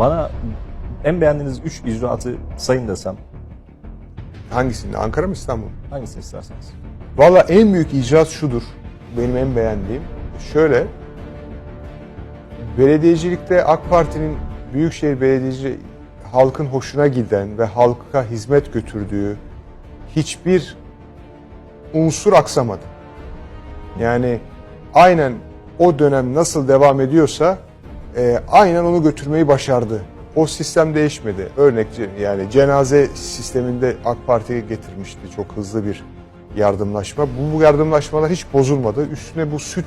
Bana en beğendiğiniz 3 icraatı sayın desem Hangisini? Ankara mı İstanbul mu? hangisini isterseniz? Valla en büyük icraat şudur. Benim en beğendiğim. Şöyle. Belediyecilikte AK Parti'nin Büyükşehir Belediyeci halkın hoşuna giden ve halka hizmet götürdüğü hiçbir unsur aksamadı. Yani aynen o dönem nasıl devam ediyorsa e, aynen onu götürmeyi başardı. O sistem değişmedi. Örnek yani cenaze sisteminde AK Parti getirmişti çok hızlı bir yardımlaşma. Bu, bu yardımlaşmalar hiç bozulmadı. Üstüne bu süt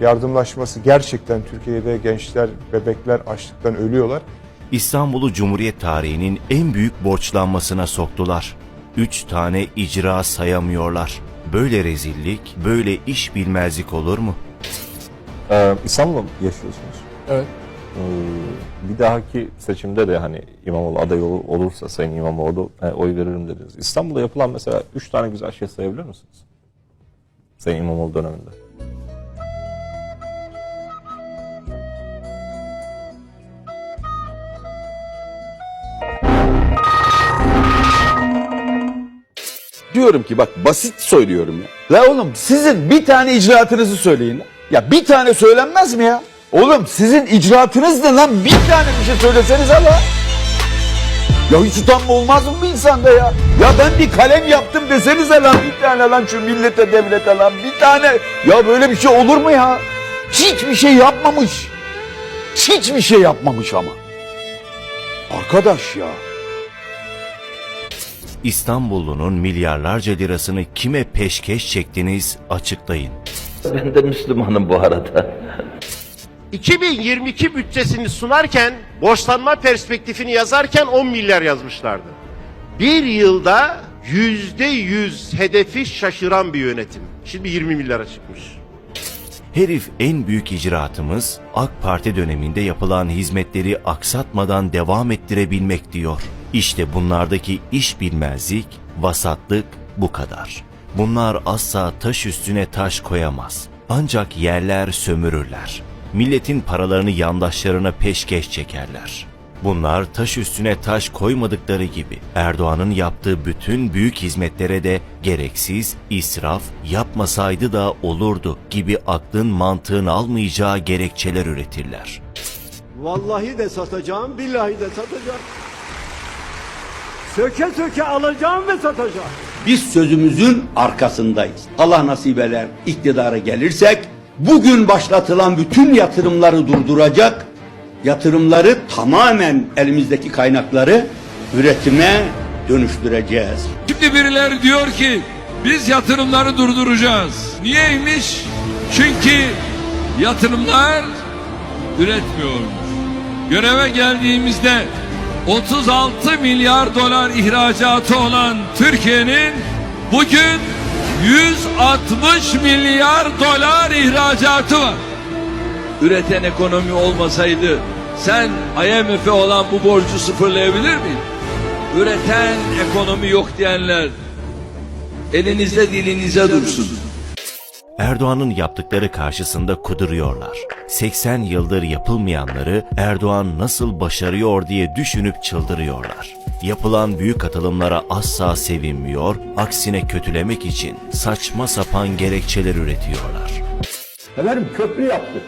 yardımlaşması gerçekten Türkiye'de gençler, bebekler açlıktan ölüyorlar. İstanbul'u Cumhuriyet tarihinin en büyük borçlanmasına soktular. Üç tane icra sayamıyorlar. Böyle rezillik, böyle iş bilmezlik olur mu? Ee, İstanbul'da mı yaşıyorsunuz? Evet. Ee, bir dahaki seçimde de hani İmamoğlu aday ol- olursa Sayın İmamoğlu e, oy veririm dediniz. İstanbul'da yapılan mesela 3 tane güzel şey sayabilir misiniz? Sayın İmamoğlu döneminde. Diyorum ki bak basit söylüyorum ya. La oğlum sizin bir tane icraatınızı söyleyin. Ya bir tane söylenmez mi ya? Oğlum sizin icraatınız ne lan? Bir tane bir şey söyleseniz la. Ya hiç utanma olmaz mı bir insanda ya? Ya ben bir kalem yaptım desenize lan bir tane lan şu millete devlete lan bir tane. Ya böyle bir şey olur mu ya? Hiçbir şey yapmamış. Hiçbir şey yapmamış ama. Arkadaş ya. İstanbullunun milyarlarca lirasını kime peşkeş çektiniz açıklayın. Ben de Müslümanım bu arada. 2022 bütçesini sunarken borçlanma perspektifini yazarken 10 milyar yazmışlardı. Bir yılda yüzde yüz hedefi şaşıran bir yönetim. Şimdi 20 milyara çıkmış. Herif en büyük icraatımız AK Parti döneminde yapılan hizmetleri aksatmadan devam ettirebilmek diyor. İşte bunlardaki iş bilmezlik, vasatlık bu kadar. Bunlar asla taş üstüne taş koyamaz. Ancak yerler sömürürler. Milletin paralarını yandaşlarına peşkeş çekerler. Bunlar taş üstüne taş koymadıkları gibi Erdoğan'ın yaptığı bütün büyük hizmetlere de gereksiz, israf, yapmasaydı da olurdu gibi aklın mantığın almayacağı gerekçeler üretirler. Vallahi de satacağım, billahi de satacağım. Söke söke alacağım ve satacağım. Biz sözümüzün arkasındayız. Allah nasip eder iktidara gelirsek bugün başlatılan bütün yatırımları durduracak, yatırımları tamamen elimizdeki kaynakları üretime dönüştüreceğiz. Şimdi birileri diyor ki biz yatırımları durduracağız. Niyeymiş? Çünkü yatırımlar üretmiyormuş. Göreve geldiğimizde 36 milyar dolar ihracatı olan Türkiye'nin bugün 160 milyar dolar ihracatı var. Üreten ekonomi olmasaydı sen IMF'e olan bu borcu sıfırlayabilir miydin? Üreten ekonomi yok diyenler elinizde dilinize dursun. Erdoğan'ın yaptıkları karşısında kuduruyorlar. 80 yıldır yapılmayanları Erdoğan nasıl başarıyor diye düşünüp çıldırıyorlar. Yapılan büyük atılımlara asla sevinmiyor, aksine kötülemek için saçma sapan gerekçeler üretiyorlar. Efendim köprü yaptık.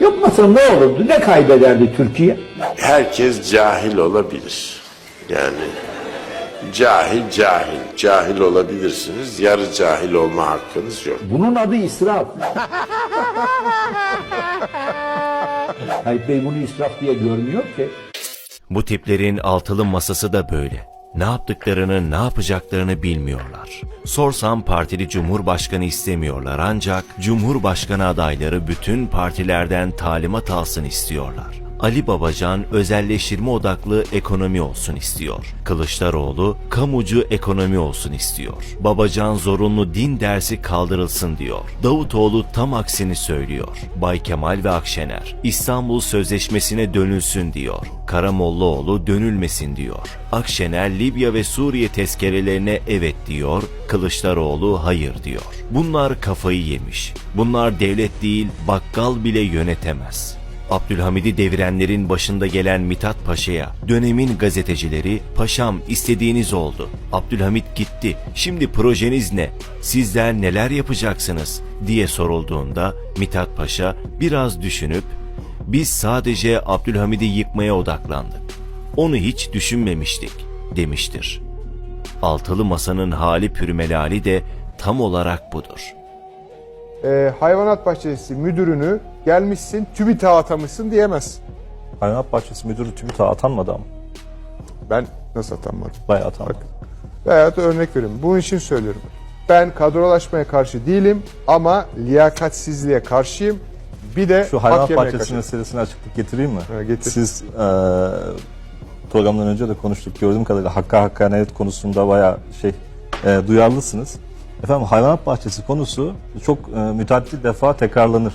Yapmasa ne olurdu? Ne kaybederdi Türkiye? herkes cahil olabilir. Yani cahil cahil. Cahil olabilirsiniz. Yarı cahil olma hakkınız yok. Bunun adı israf. Tayyip Bey bunu israf diye görmüyor ki. Bu tiplerin altılı masası da böyle. Ne yaptıklarını, ne yapacaklarını bilmiyorlar. Sorsam partili cumhurbaşkanı istemiyorlar ancak cumhurbaşkanı adayları bütün partilerden talimat alsın istiyorlar. Ali Babacan özelleştirme odaklı ekonomi olsun istiyor. Kılıçdaroğlu kamucu ekonomi olsun istiyor. Babacan zorunlu din dersi kaldırılsın diyor. Davutoğlu tam aksini söylüyor. Bay Kemal ve Akşener İstanbul Sözleşmesi'ne dönülsün diyor. Karamollaoğlu dönülmesin diyor. Akşener Libya ve Suriye tezkerelerine evet diyor. Kılıçdaroğlu hayır diyor. Bunlar kafayı yemiş. Bunlar devlet değil bakkal bile yönetemez. Abdülhamid'i devirenlerin başında gelen Mithat Paşa'ya dönemin gazetecileri paşam istediğiniz oldu. Abdülhamit gitti. Şimdi projeniz ne? Sizler neler yapacaksınız? diye sorulduğunda Mithat Paşa biraz düşünüp biz sadece Abdülhamid'i yıkmaya odaklandık. Onu hiç düşünmemiştik demiştir. Altılı Masa'nın hali pürmelali de tam olarak budur. Ee, hayvanat bahçesi müdürünü gelmişsin TÜBİTAK'a atamışsın diyemez. Hayvanat Bahçesi Müdürü TÜBİTAK'a atanmadı ama. Ben nasıl atanmadım? Bayağı atanmadı. Veyahut da örnek vereyim. Bunun için söylüyorum. Ben kadrolaşmaya karşı değilim ama liyakatsizliğe karşıyım. Bir de Şu hayvanat bahçesi karşıyım. meselesine açıklık getireyim mi? Ha, getir. Siz e, programdan önce de konuştuk. Gördüğüm kadarıyla hakka hakkaniyet konusunda bayağı şey e, duyarlısınız. Efendim hayvanat bahçesi konusu çok e, müteaddit defa tekrarlanır.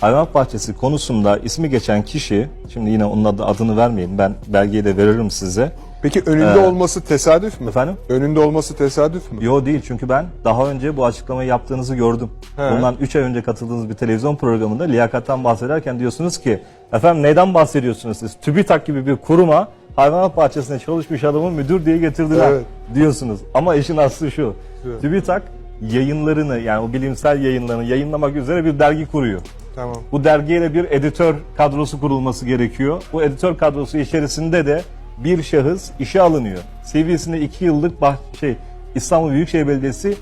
Hayvanat bahçesi konusunda ismi geçen kişi, şimdi yine onun adı, adını vermeyin, ben belgeyi de veririm size. Peki önünde Ee, olması tesadüf mü? Efendim? Önünde olması tesadüf mü? Yo değil çünkü ben daha önce bu açıklamayı yaptığınızı gördüm. He. Bundan 3 ay önce katıldığınız bir televizyon programında liyakattan bahsederken diyorsunuz ki efendim neyden bahsediyorsunuz siz? TÜBİTAK gibi bir kuruma hayvanat bahçesinde çalışmış adamı müdür diye getirdiler Evet. diyorsunuz. Ama işin aslı şu. Evet. TÜBİTAK yayınlarını yani o bilimsel yayınlarını yayınlamak üzere bir dergi kuruyor. Tamam. Bu dergiye de bir editör kadrosu kurulması gerekiyor. Bu editör kadrosu içerisinde de bir şahıs işe alınıyor. CV'sinde 2 yıllık bah şey İstanbul Büyükşehir Belediyesi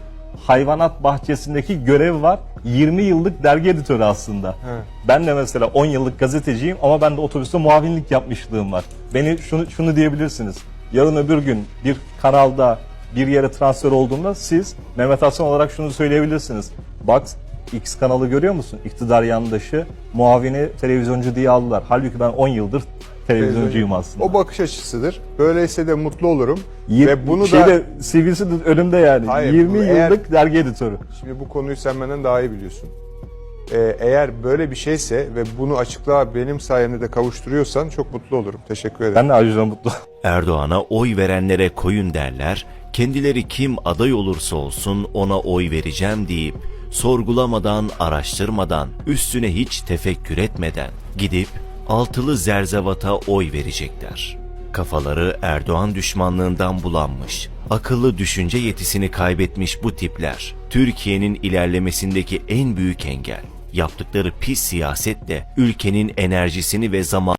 hayvanat bahçesindeki görev var. 20 yıllık dergi editörü aslında. Evet. Ben de mesela 10 yıllık gazeteciyim ama ben de otobüste muavinlik yapmışlığım var. Beni şunu şunu diyebilirsiniz. Yarın öbür gün bir kanalda bir yere transfer olduğunda siz Mehmet Hasan olarak şunu söyleyebilirsiniz. Bak X kanalı görüyor musun? İktidar yandaşı muavini televizyoncu diye aldılar. Halbuki ben 10 yıldır televizyoncuyum aslında. O bakış açısıdır. Böyleyse de mutlu olurum. Yir- Ve bunu da şeyde, CV'si de önümde yani. Hayır, 20 bu yıllık eğer- dergi editörü. Şimdi bu konuyu sen benden daha iyi biliyorsun. Ee, eğer böyle bir şeyse ve bunu açıklığa benim sayemde de kavuşturuyorsan çok mutlu olurum. Teşekkür ederim. Ben de ayrıca mutlu. Erdoğan'a oy verenlere koyun derler, kendileri kim aday olursa olsun ona oy vereceğim deyip sorgulamadan, araştırmadan, üstüne hiç tefekkür etmeden gidip altılı zerzevata oy verecekler. Kafaları Erdoğan düşmanlığından bulanmış, akıllı düşünce yetisini kaybetmiş bu tipler, Türkiye'nin ilerlemesindeki en büyük engel. Yaptıkları pis siyasetle ülkenin enerjisini ve zaman